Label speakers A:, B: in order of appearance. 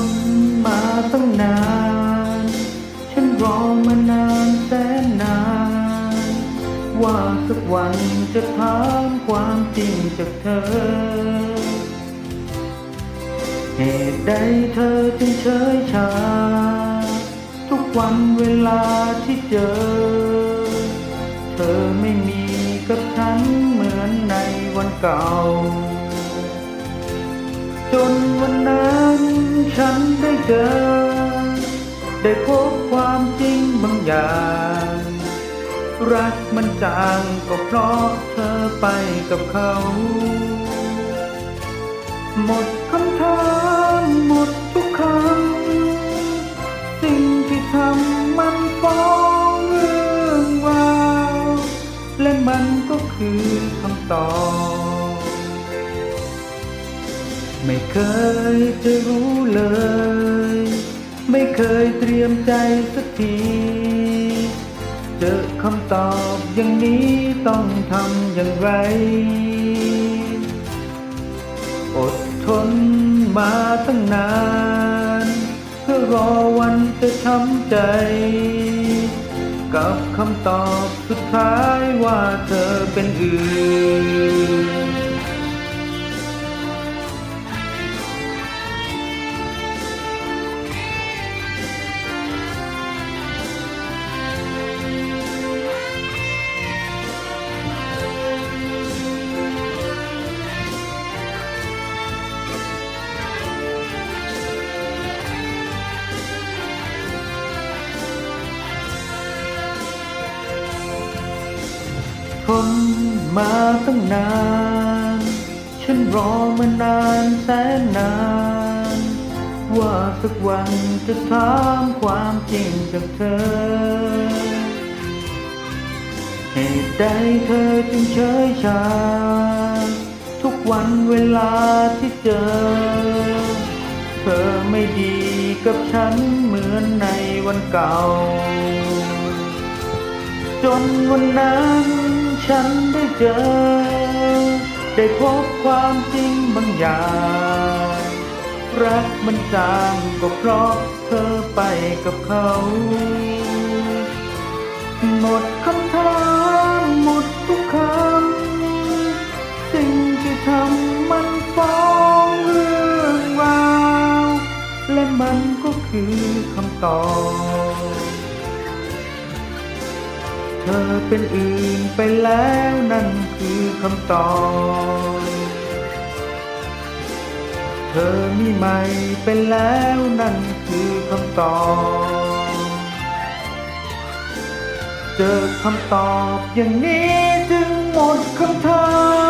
A: นมาตั้งนาน ฉันรอมานานแสนนาน ว่าสักวันจะถามความจริงจากเธอ เหตุใดเธอจึงเฉยชา ทุกวันเวลาที่เจอ เธอไม่มีกับฉันเหมือนในวันเก่า จนวันนั้น ฉันได้เจอ ได้พบความจริงบางอย่าง รักมันจางก็เพราะเธอไปกับเขา หมดคำถามหมดทุกคำสิ่งที่ทำมันฟ้องเรื่องราวและมันก็คือคำตอบ ไม่เคยจะรู้เลย ไม่เคยเตรียมใจสักที เจอคำตอบอย่างนี้ต้องทำอย่างไร อดทนมาตั้งนาน เพื่อรอวันจะช้ำใจ กับคำตอบสุดท้ายว่าเธอเป็นอื่น ทนมาตั้งนาน ฉันรอมานานแสนนาน ว่าสักวันจะถามความจริงจากเธอ เหตุใดเธอจึงเฉยชา ทุกวันเวลาที่เจอ เธอไม่ดีกับฉันเหมือนในวันเก่า จนวันนั้น ฉันได้เจอ ได้พบความจริงบางอย่างรักมันจางก็เพราะเธอไปกับเขา หมดคำถามหมดทุกคำ สิ่งที่ทำมันฟ้องเรื่องราว และมันก็คือคำตอบ ธอเป็นอื่นไปแล้วนั่นคือคำตอบ เธอมีใหม่ไปแล้วนั่นคือคำตอบ เจอคำตอบอย่างนี้จึงหมดคำถาม